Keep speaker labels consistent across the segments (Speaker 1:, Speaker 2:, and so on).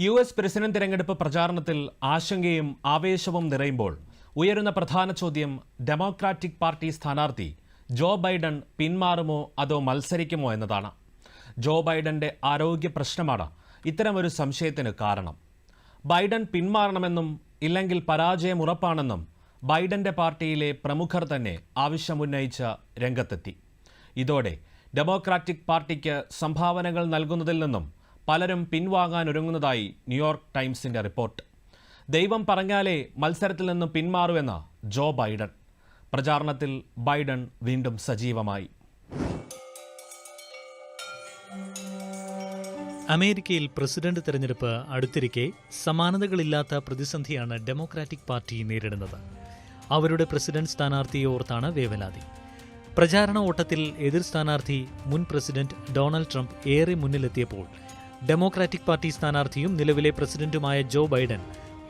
Speaker 1: U S president തെരഞ്ഞെടുപ്പ് പ്രചാരണത്തിൽ ആശങ്കയും ആവേശവും നിറയുമ്പോൾ ഉയരുന്ന പ്രധാന ചോദ്യം ഡെമോക്രാറ്റിക് പാർട്ടി സ്ഥാനാർത്ഥി ജോ ബൈഡൻ പിന്മാറുമോ അതോ മത്സരിക്കുമോ എന്നതാണ്. ജോ ബൈഡന്റെ ആരോഗ്യ പ്രശ്നമാണ് ഇത്തരമൊരു സംശയത്തിന് കാരണം. ബൈഡൻ പിന്മാറണമെന്നും ഇല്ലെങ്കിൽ പരാജയം ഉറപ്പാണെന്നും ബൈഡന്റെ പാർട്ടിയിലെ പ്രമുഖർ തന്നെ ആവശ്യമുന്നയിച്ച രംഗത്തെത്തി. ഇതോടെ ഡെമോക്രാറ്റിക് പാർട്ടിക്ക് സംഭാവനകൾ നൽകുന്നതിൽ നിന്നും പലരും പിൻവാങ്ങാൻ പിൻവാങ്ങാനൊരുങ്ങുന്നതായി ന്യൂയോർക്ക് ടൈംസിന്റെ റിപ്പോർട്ട്. ദൈവം പറഞ്ഞാലേ മത്സരത്തിൽ നിന്ന് പിന്മാറുമെന്ന് ജോ ബൈഡൻ. പ്രചാരണത്തിൽ ബൈഡൻ വീണ്ടും സജീവമായി.
Speaker 2: അമേരിക്കയിൽ പ്രസിഡന്റ് തെരഞ്ഞെടുപ്പ് അടുത്തിരിക്കെ സമാനതകളില്ലാത്ത പ്രതിസന്ധിയാണ് ഡെമോക്രാറ്റിക് പാർട്ടി നേരിടുന്നത്. അവരുടെ പ്രസിഡന്റ് സ്ഥാനാർത്ഥിയെ ഓർത്താണ് വേവലാതി. പ്രചാരണ ഓട്ടത്തിൽ എതിർ സ്ഥാനാർത്ഥി മുൻ പ്രസിഡന്റ് ഡൊണാൾഡ് ട്രംപ് ഏറെ മുന്നിലെത്തിയപ്പോൾ ഡെമോക്രാറ്റിക് പാർട്ടി സ്ഥാനാർത്ഥിയും നിലവിലെ പ്രസിഡന്റുമായ ജോ ബൈഡൻ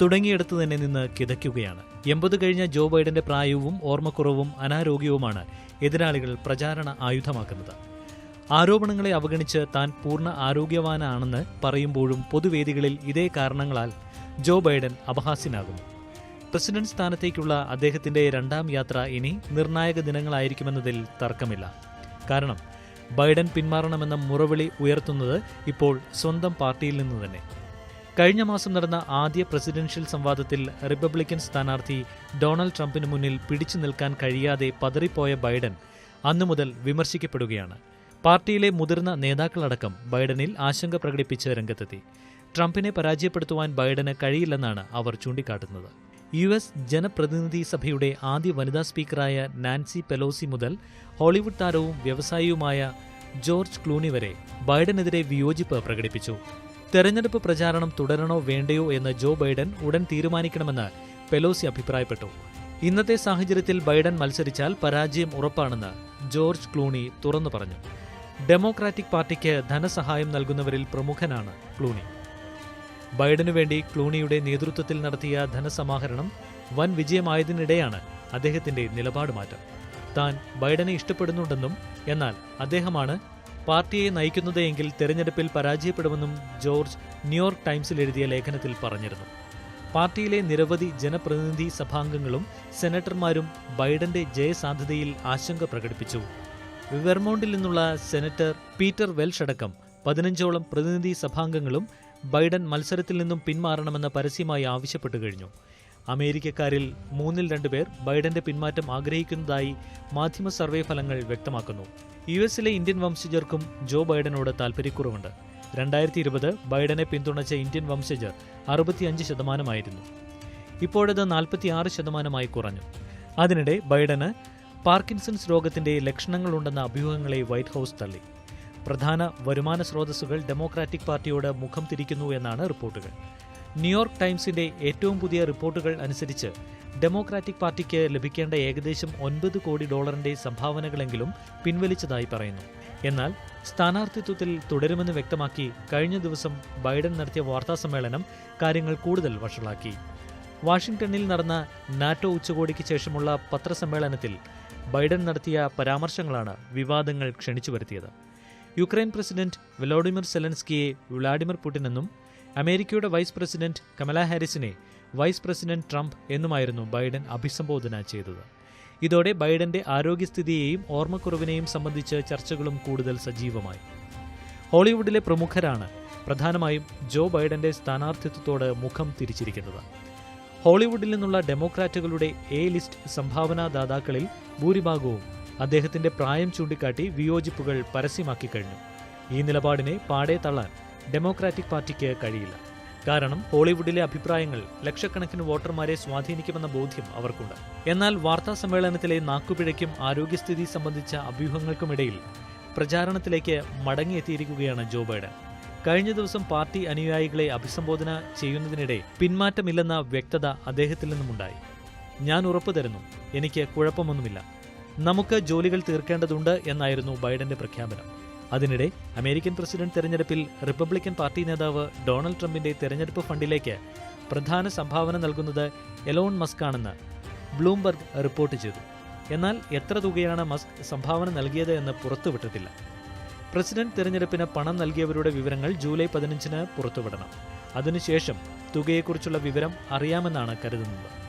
Speaker 2: തുടങ്ങിയിടത്ത് തന്നെ നിന്ന് കിതയ്ക്കുകയാണ്. എൺപത് കഴിഞ്ഞ ജോ ബൈഡന്റെ പ്രായവും ഓർമ്മക്കുറവും അനാരോഗ്യവുമാണ് എതിരാളികൾ പ്രചാരണ ആയുധമാക്കുന്നത്. ആരോപണങ്ങളെ അവഗണിച്ച് താൻ പൂർണ ആരോഗ്യവാനാണെന്ന് പറയുമ്പോഴും പൊതുവേദികളിൽ ഇതേ കാരണങ്ങളാൽ ജോ ബൈഡൻ അപഹാസ്യനാകുന്നു. പ്രസിഡന്റ് സ്ഥാനത്തേക്കുള്ള അദ്ദേഹത്തിന്റെ രണ്ടാം യാത്ര ഇനി നിർണായക ദിനങ്ങളായിരിക്കുമെന്നതിൽ തർക്കമില്ല. കാരണം ബൈഡൻ പിന്മാറണമെന്ന മുറവിളി ഉയർത്തുന്നത് ഇപ്പോൾ സ്വന്തം പാർട്ടിയിൽ നിന്ന് തന്നെ. കഴിഞ്ഞ മാസം നടന്ന ആദ്യ പ്രസിഡൻഷ്യൽ സംവാദത്തിൽ റിപ്പബ്ലിക്കൻ സ്ഥാനാർത്ഥി ഡൊണാൾഡ് ട്രംപിന് മുന്നിൽ പിടിച്ചു നിൽക്കാൻ കഴിയാതെ പതറിപ്പോയ ബൈഡൻ അന്നു മുതൽ വിമർശിക്കപ്പെടുകയാണ്. പാർട്ടിയിലെ മുതിർന്ന നേതാക്കളടക്കം ബൈഡനിൽ ആശങ്ക പ്രകടിപ്പിച്ച് രംഗത്തെത്തി. ട്രംപിനെ പരാജയപ്പെടുത്തുവാൻ ബൈഡന് കഴിയില്ലെന്നാണ് അവർ ചൂണ്ടിക്കാട്ടുന്നത്. യു എസ് ജനപ്രതിനിധി സഭയുടെ ആദ്യ വനിതാ സ്പീക്കറായ നാൻസി പെലോസി മുതൽ ഹോളിവുഡ് താരവും വ്യവസായിയുമായ ജോർജ് ക്ലൂണി വരെ ബൈഡനെതിരെ വിയോജിപ്പ് പ്രകടിപ്പിച്ചു. തെരഞ്ഞെടുപ്പ് പ്രചാരണം തുടരണോ വേണ്ടയോ എന്ന് ജോ ബൈഡൻ ഉടൻ തീരുമാനിക്കണമെന്ന് പെലോസി അഭിപ്രായപ്പെട്ടു. ഇന്നത്തെ സാഹചര്യത്തിൽ ബൈഡൻ മത്സരിച്ചാൽ പരാജയം ഉറപ്പാണെന്ന് ജോർജ് ക്ലൂണി തുറന്നു പറഞ്ഞു. ഡെമോക്രാറ്റിക് പാർട്ടിക്ക് ധനസഹായം നൽകുന്നവരിൽ പ്രമുഖനാണ് ക്ലൂണി. ബൈഡനു വേണ്ടി ക്ലൂണിയുടെ നേതൃത്വത്തിൽ നടത്തിയ ധനസമാഹരണം വൻ വിജയമായതിനിടെയാണ് അദ്ദേഹത്തിന്റെ നിലപാട് മാറ്റം താൻ ബൈഡനെ ഇഷ്ടപ്പെടുന്നുണ്ടെന്നും എന്നാൽ അദ്ദേഹമാണ് പാർട്ടിയെ നയിക്കുന്നതെങ്കിൽ തെരഞ്ഞെടുപ്പിൽ പരാജയപ്പെടുമെന്നും ജോർജ് ന്യൂയോർക്ക് ടൈംസിൽ എഴുതിയ ലേഖനത്തിൽ പറഞ്ഞിരുന്നു. പാർട്ടിയിലെ നിരവധി ജനപ്രതിനിധി സഭാംഗങ്ങളും സെനറ്റർമാരും ബൈഡന്റെ ജയസാധ്യതയിൽ ആശങ്ക പ്രകടിപ്പിച്ചു. വെർമോണ്ടിൽ നിന്നുള്ള സെനറ്റർ പീറ്റർ വെൽഷ് അടക്കം പതിനഞ്ചോളം പ്രതിനിധി സഭാംഗങ്ങളും ബൈഡൻ മത്സരത്തിൽ നിന്നും പിന്മാറണമെന്ന് പരസ്യമായി ആവശ്യപ്പെട്ടു കഴിഞ്ഞു. അമേരിക്കക്കാരിൽ മൂന്നിൽ രണ്ട് പേർ ബൈഡന്റെ പിന്മാറ്റം ആഗ്രഹിക്കുന്നതായി മാധ്യമ സർവേ ഫലങ്ങൾ വ്യക്തമാക്കുന്നു. യു എസിലെ ഇന്ത്യൻ വംശജർക്കും ജോ ബൈഡനോട് താൽപ്പര്യക്കുറവുണ്ട് രണ്ടായിരത്തി ഇരുപത് ബൈഡനെ പിന്തുണച്ച ഇന്ത്യൻ വംശജർ അറുപത്തിയഞ്ച് ശതമാനമായിരുന്നു. ഇപ്പോഴത് നാൽപ്പത്തിയാറ് ശതമാനമായി കുറഞ്ഞു. അതിനിടെ ബൈഡന് പാർക്കിൻസൺസ് രോഗത്തിന്റെ ലക്ഷണങ്ങളുണ്ടെന്ന അഭ്യൂഹങ്ങളെ വൈറ്റ് ഹൗസ് തള്ളി. പ്രധാന വരുമാന സ്രോതസ്സുകൾ ഡെമോക്രാറ്റിക് പാർട്ടിയോട് മുഖം തിരിക്കുന്നു എന്നാണ് റിപ്പോർട്ടുകൾ. ന്യൂയോർക്ക് ടൈംസിന്റെ ഏറ്റവും പുതിയ റിപ്പോർട്ടുകൾ അനുസരിച്ച് ഡെമോക്രാറ്റിക് പാർട്ടിക്ക് ലഭിക്കേണ്ട ഏകദേശം ഒൻപത് കോടി ഡോളറിന്റെ സംഭാവനകളെങ്കിലും പിൻവലിച്ചതായി പറയുന്നു. എന്നാൽ സ്ഥാനാർത്ഥിത്വത്തിൽ തുടരുമെന്ന് വ്യക്തമാക്കി കഴിഞ്ഞ ദിവസം ബൈഡൻ നടത്തിയ വാർത്താസമ്മേളനം കാര്യങ്ങൾ കൂടുതൽ വഷളാക്കി. വാഷിംഗ്ടണിൽ നടന്ന നാറ്റോ ഉച്ചകോടിക്ക് ശേഷമുള്ള പത്രസമ്മേളനത്തിൽ ബൈഡൻ നടത്തിയ പരാമർശങ്ങളാണ് വിവാദങ്ങൾ ക്ഷണിച്ചു വരുത്തിയത്. യുക്രൈൻ പ്രസിഡന്റ് വ്ളോഡിമിർ സെലൻസ്കിയെ വ്ളാഡിമിർ പുടിൻ എന്നും അമേരിക്കയുടെ വൈസ് പ്രസിഡന്റ് കമല ഹാരിസിനെ വൈസ് പ്രസിഡന്റ് ട്രംപ് എന്നുമായിരുന്നു ബൈഡൻ അഭിസംബോധന ചെയ്തത്. ഇതോടെ ബൈഡന്റെ ആരോഗ്യസ്ഥിതിയെയും ഓർമ്മക്കുറവിനെയും സംബന്ധിച്ച് ചർച്ചകളും കൂടുതൽ സജീവമായി. ഹോളിവുഡിലെ പ്രമുഖരാണ് പ്രധാനമായും ജോ ബൈഡന്റെ സ്ഥാനാർത്ഥിത്വത്തോട് മുഖം തിരിച്ചിരിക്കുന്നത്. ഹോളിവുഡിൽ നിന്നുള്ള ഡെമോക്രാറ്റുകളുടെ എ ലിസ്റ്റ് സംഭാവനാദാതാക്കളിൽ ഭൂരിഭാഗവും അദ്ദേഹത്തിന്റെ പ്രായം ചൂണ്ടിക്കാട്ടി വിയോജിപ്പുകൾ പരസ്യമാക്കി കഴിഞ്ഞു. ഈ നിലപാടിനെ പാടെ തള്ളാൻ ഡെമോക്രാറ്റിക് പാർട്ടിക്ക് കഴിയില്ല. കാരണം ഹോളിവുഡിലെ അഭിപ്രായങ്ങൾ ലക്ഷക്കണക്കിന് വോട്ടർമാരെ സ്വാധീനിക്കുമെന്ന ബോധ്യം അവർക്കുണ്ട്. എന്നാൽ വാർത്താ സമ്മേളനത്തിലെ നാക്കുപിഴയ്ക്കും ആരോഗ്യസ്ഥിതി സംബന്ധിച്ച അഭ്യൂഹങ്ങൾക്കുമിടയിൽ പ്രചാരണത്തിലേക്ക് മടങ്ങിയെത്തിയിരിക്കുകയാണ് ജോ ബൈഡൻ. കഴിഞ്ഞ ദിവസം പാർട്ടി അനുയായികളെ അഭിസംബോധന ചെയ്യുന്നതിനിടെ പിന്മാറ്റമില്ലെന്ന വ്യക്തത അദ്ദേഹത്തിൽ നിന്നുമുണ്ടായി. ഞാൻ ഉറപ്പു തരുന്നു എനിക്ക് കുഴപ്പമൊന്നുമില്ല. നമുക്ക് ജോലികൾ തീർക്കേണ്ടതുണ്ട് എന്നായിരുന്നു ബൈഡന്റെ പ്രഖ്യാപനം. അതിനിടെ അമേരിക്കൻ പ്രസിഡന്റ് തെരഞ്ഞെടുപ്പിൽ റിപ്പബ്ലിക്കൻ പാർട്ടി നേതാവ് ഡൊണാൾഡ് ട്രംപിന്റെ തെരഞ്ഞെടുപ്പ് ഫണ്ടിലേക്ക് പ്രധാന സംഭാവന നൽകുന്നത് എലോൺ മസ്ക് ആണെന്ന് ബ്ലൂംബർഗ് റിപ്പോർട്ട് ചെയ്തു. എന്നാൽ എത്ര തുകയാണ് മസ്ക് സംഭാവന നൽകിയത് എന്ന് പുറത്തുവിട്ടിട്ടില്ല. പ്രസിഡന്റ് തെരഞ്ഞെടുപ്പിന് പണം നൽകിയവരുടെ വിവരങ്ങൾ ജൂലൈ പതിനഞ്ചിന് പുറത്തുവിടണം. അതിനുശേഷം തുകയെക്കുറിച്ചുള്ള വിവരം അറിയാമെന്നാണ് കരുതുന്നത്.